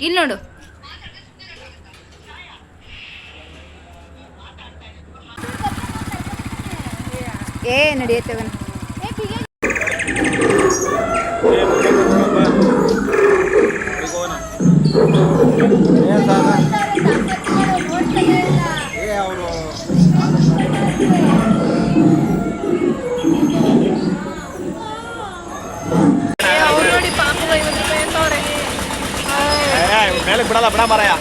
ಇಲ್ಲಿ ನೋಡು ಏ ನಡೆಯುತ್ತೆ തപ്പിടാൻ പറയാ.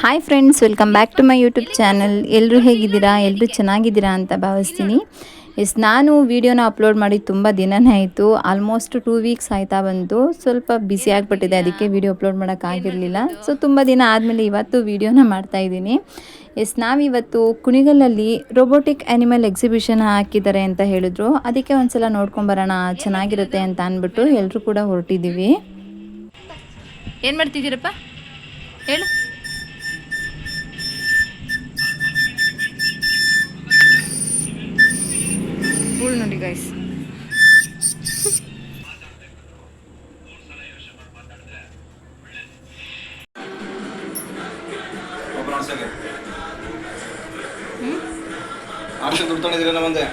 Hi friends welcome back to my YouTube channel ಎಲ್ಲರೂ ಹೇಗಿದ್ದೀರಾ? ಎಲ್ಲರೂ ಚೆನ್ನಾಗಿದ್ದೀರಾ ಅಂತ ಭಾವಿಸ್ತೀನಿ. ಎಸ್ ನಾನು ವೀಡಿಯೋನ ಅಪ್ಲೋಡ್ ಮಾಡಿ ತುಂಬ ದಿನನೇ ಆಯಿತು. ಆಲ್ಮೋಸ್ಟ್ ಟೂ ವೀಕ್ಸ್ ಆಯ್ತಾ ಬಂತು ಸ್ವಲ್ಪ ಬ್ಯುಸಿ ಆಗಿಬಿಟ್ಟಿದೆ. ಅದಕ್ಕೆ ವೀಡಿಯೋ ಅಪ್ಲೋಡ್ ಮಾಡೋಕ್ಕಾಗಿರಲಿಲ್ಲ ಸೊ ತುಂಬ ದಿನ ಆದಮೇಲೆ ಇವತ್ತು ವೀಡಿಯೋನ ಮಾಡ್ತಾ ಇದ್ದೀನಿ. ಎಸ್ ನಾವಿವತ್ತು ಕುಣಿಗಲಲ್ಲಿ ರೋಬೋಟಿಕ್ ಆ್ಯನಿಮಲ್ ಎಕ್ಸಿಬಿಷನ್ ಹಾಕಿದ್ದಾರೆ ಅಂತ ಹೇಳಿದ್ರು. ಅದಕ್ಕೆ ಒಂದ್ಸಲ ನೋಡ್ಕೊಂಬರೋಣ ಚೆನ್ನಾಗಿರುತ್ತೆ ಅಂತ ಅಂದ್ಬಿಟ್ಟು ಎಲ್ಲರೂ ಕೂಡ ಹೊರಟಿದ್ದೀವಿ. ಏನು ಮಾಡ್ತಿದ್ದೀರಪ್ಪ? ಹೇಳು. ದುಡ್ಡು ತೊಗೊಂಡಿದ್ದೀರ ಮುಂದೆ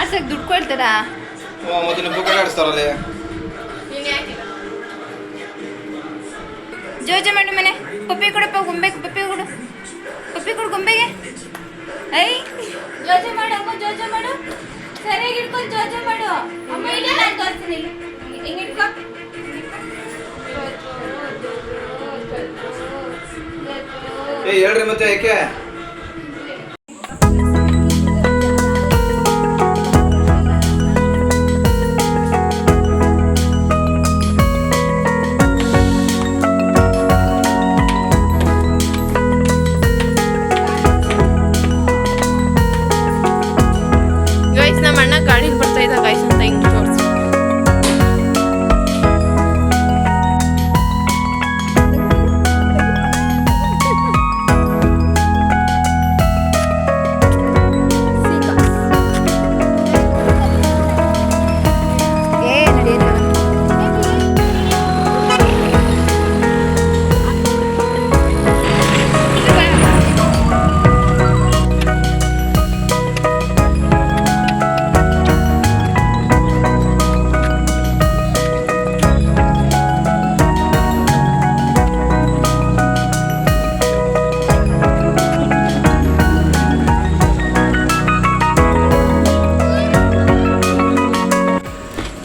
ಆಡ್ಸಕ್ಕೆ ದುಡ್ಡು ಕೊಡ್ತೀರಾ? ಮತ್ತೆ ನಿಮ್ಮ ಬುಕ್ ಆಡಿಸ್ತಾರಲ್ಲಿ ಜೋಜ ಮಾಡು ಮನೆ ಪಪ್ಪಿ ಕೊಡಪ್ಪ ಗೊಂಬೆ ಪಪ್ಪಿ ಕೊಡು. ಪಪ್ಪಿ ಕೊಡು ಗೊಂಬೆಗೆ. ಐ ಜೋಜ ಮಾಡು ಅಮ್ಮ ಜೋಜ ಮಾಡು. ಸರಿಯಾಗಿ ಇಟ್ಕೊಂಡು ಜೋಜ ಮಾಡು. ಅಮ್ಮ ಇಲ್ಲಿ ನಾನು ತೋರಿಸ್ತೀನಿ. ಹಿಂಗೆ ಇಟ್ಕೊ ಏ ಹೇಳ್ರಿ ಮತ್ತೆ ಯಾಕೆ?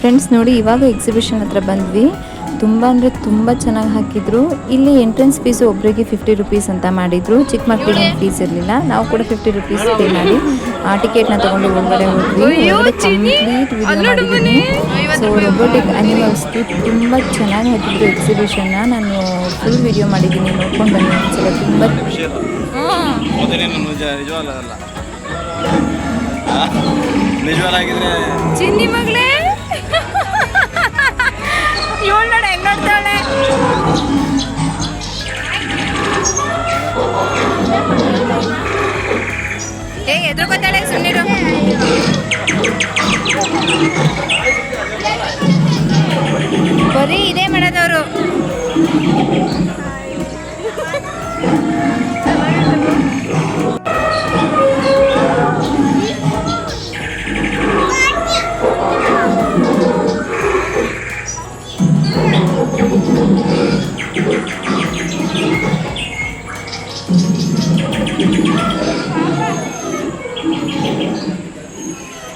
ಫ್ರೆಂಡ್ಸ್ ನೋಡಿ ಇವಾಗ ಎಕ್ಸಿಬಿಷನ್ ಹತ್ರ ಬಂದ್ವಿ. ತುಂಬ ಅಂದರೆ ತುಂಬ ಚೆನ್ನಾಗಿ ಹಾಕಿದ್ರು. ಇಲ್ಲಿ ಎಂಟ್ರೆನ್ಸ್ ಫೀಸು ಒಬ್ಬರಿಗೆ ಫಿಫ್ಟಿ ರುಪೀಸ್ ಅಂತ ಮಾಡಿದ್ರು. ಚಿಕ್ಕ ಮಕ್ಕಳಿಗೆ ಫೀಸ್ ಇರಲಿಲ್ಲ. ನಾವು ಕೂಡ ಫಿಫ್ಟಿ ರುಪೀಸ್ ಪೇ ಮಾಡಿ ಆ ಟಿಕೆಟ್ನ ತಗೊಂಡು ಒಳಗಡೆ ಹೋದ್ವಿ ಕಂಪ್ಲೀಟ್ ವಿಡಿಯೋ ಮಾಡಿದ್ದೀನಿ. ಸೊ ರೊಬೋಟಿಕ್ ಅನಿಮಲ್ಸ್ ತುಂಬ ಚೆನ್ನಾಗಿ ಹಾಕಿದ್ರು ಎಕ್ಸಿಬಿಷನ್ನ ನಾನು ಫುಲ್ ವಿಡಿಯೋ ಮಾಡಿದ್ದೀನಿ. ನೋಡ್ಕೊಂಡು ಬನ್ನಿ ಒಂದ್ಸಲ. ತುಂಬ ಖುಷಿ ಅಲ್ಲ ನಿಜವಲ್ಲ ಅಲ್ಲ ನಿಜವಲ್ಲ ಆಗಿದ್ರೆ ಚಿನ್ನಿ ಮಗಳೇ! ಮಾಡೋದವರು.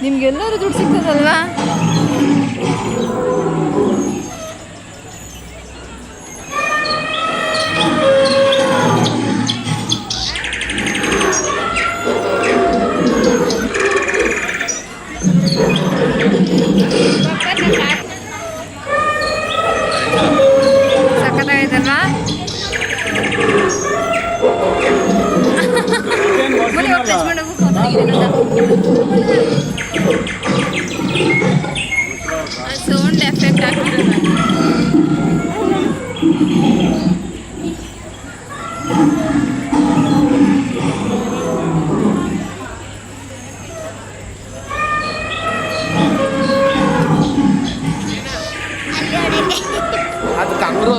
ನಿಮ್ಗೆಲ್ಲರೂ ದುಡ್ಡು ಸಿಗ್ತದಲ್ವಾ? ಸೌಂಡ್ ಎಫೆಕ್ಟ್ ಆಗ್ತಿರೋದು ಅದು ಕಂಗ್ರು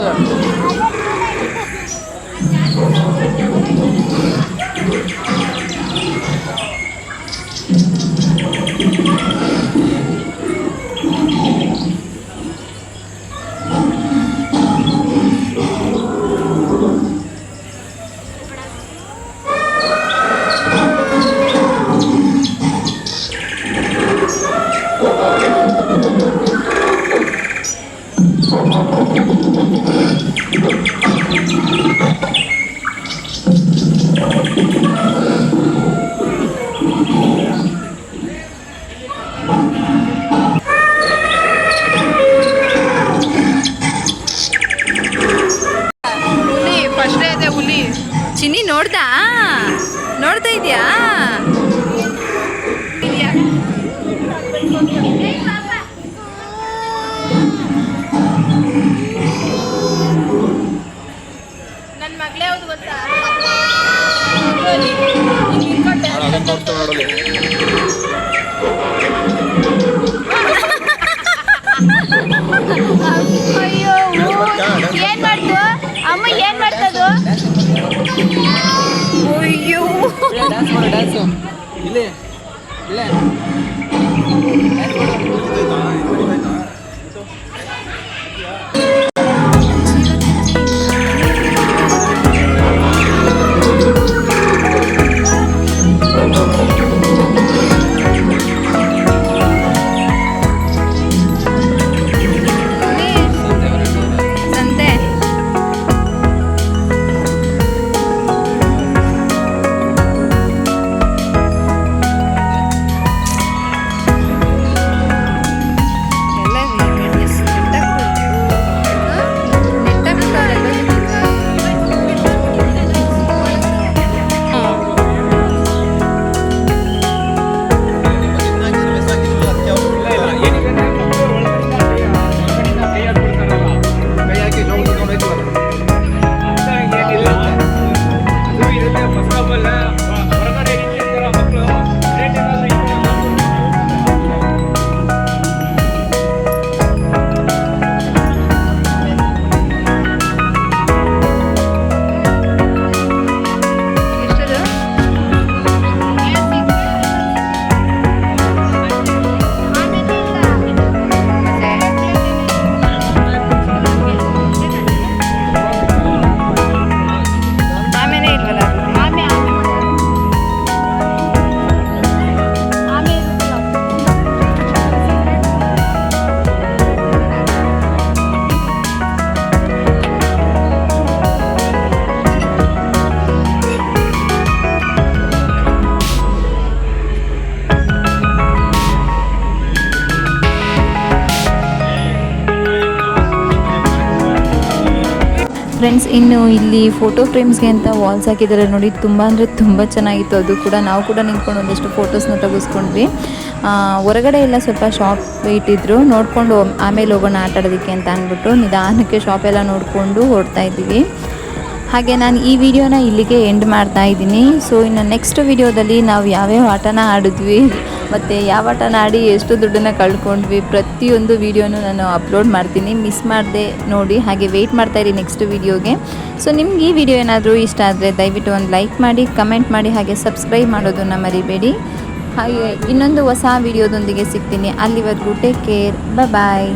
ಹುಲಿ ಫಸ್ಟೇ ಇದೆ ಹುಲಿ. ಚಿನ್ನಿ ನೋಡ್ದಾ? ನೋಡ್ತಾ ಇದೆಯಾ? ಮಗಳೇ ಯಾವ್ದು ಗೊತ್ತಾ? ಅದನ್ನ ತೋರಿಸ್ತಾ ನೋಡಲಿ ಅಯ್ಯೋ ಏನ್ ಮಾಡ್ತು? ಅಮ್ಮ ಏನ್ ಮಾಡ್ತದು? ಅಯ್ಯೋ. ಡ್ಯಾನ್ಸ್ ಮಾಡು ಡ್ಯಾನ್ಸು ಇಲ್ಲಿ ಇಲ್ಲೇ. ಸಂತೆ ಫ್ರೆಂಡ್ಸ್ ಇನ್ನು ಇಲ್ಲಿ ಫೋಟೋ ಫ್ರೇಮ್ಸ್ಗೆ ಅಂತ ವಾಲ್ಸ್ ಹಾಕಿದ್ದಾರೆ ನೋಡಿ, ತುಂಬ ಅಂದರೆ ತುಂಬ ಚೆನ್ನಾಗಿತ್ತು. ಅದು ಕೂಡ ನಾವು ಕೂಡ ನಿಂತ್ಕೊಂಡು ಒಂದಷ್ಟು ಫೋಟೋಸ್ನ ತೆಗೆಸ್ಕೊಂಡ್ವಿ. ಹೊರಗಡೆ ಎಲ್ಲ ಸ್ವಲ್ಪ ಶಾಪ್ ಇಟ್ಟಿದ್ರು. ನೋಡಿಕೊಂಡು ಆಮೇಲೆ ಹೋಗೋಣ ಆಟ ಆಡೋದಕ್ಕೆ ಅಂತ ಅಂದ್ಬಿಟ್ಟು ನಿಧಾನಕ್ಕೆ ಶಾಪ್ ಎಲ್ಲ ನೋಡಿಕೊಂಡು ಹೊರಡ್ತಾ ಇದ್ದೀವಿ ಹಾಗೆ ನಾನು ಈ ವಿಡಿಯೋನ ಇಲ್ಲಿಗೆ ಎಂಡ್ ಮಾಡ್ತಾ ಇದ್ದೀನಿ. ಸೊ ಇನ್ನು ನೆಕ್ಸ್ಟ್ ವಿಡಿಯೋದಲ್ಲಿ ನಾವು ಯಾವ್ಯಾವ ಆಟನ ಆಡಿದ್ವಿ ಮತ್ತು ಯಾವ ಆಟನ ಆಡಿ ಎಷ್ಟು ದುಡ್ಡನ್ನು ಕಳ್ಕೊಂಡ್ವಿ ಪ್ರತಿಯೊಂದು ವೀಡಿಯೋನೂ ನಾನು ಅಪ್ಲೋಡ್ ಮಾಡ್ತೀನಿ. ಮಿಸ್ ಮಾಡದೆ ನೋಡಿ, ಹಾಗೆ ವೆಯ್ಟ್ ಮಾಡ್ತಾಯಿರಿ ನೆಕ್ಸ್ಟ್ ವಿಡಿಯೋಗೆ. ಸೊ ನಿಮ್ಗೆ ಈ ವಿಡಿಯೋ ಏನಾದರೂ ಇಷ್ಟ ಆದರೆ ದಯವಿಟ್ಟು ಒಂದು ಲೈಕ್ ಮಾಡಿ ಕಮೆಂಟ್ ಮಾಡಿ, ಹಾಗೆ ಸಬ್ಸ್ಕ್ರೈಬ್ ಮಾಡೋದನ್ನು ಮರಿಬೇಡಿ. ಹಾಗೆ ಇನ್ನೊಂದು ಹೊಸ ವಿಡಿಯೋದೊಂದಿಗೆ ಸಿಗ್ತೀನಿ. ಅಲ್ಲಿವರೆಗೂ ಟೇಕ್ ಕೇರ್ ಬಾಯ್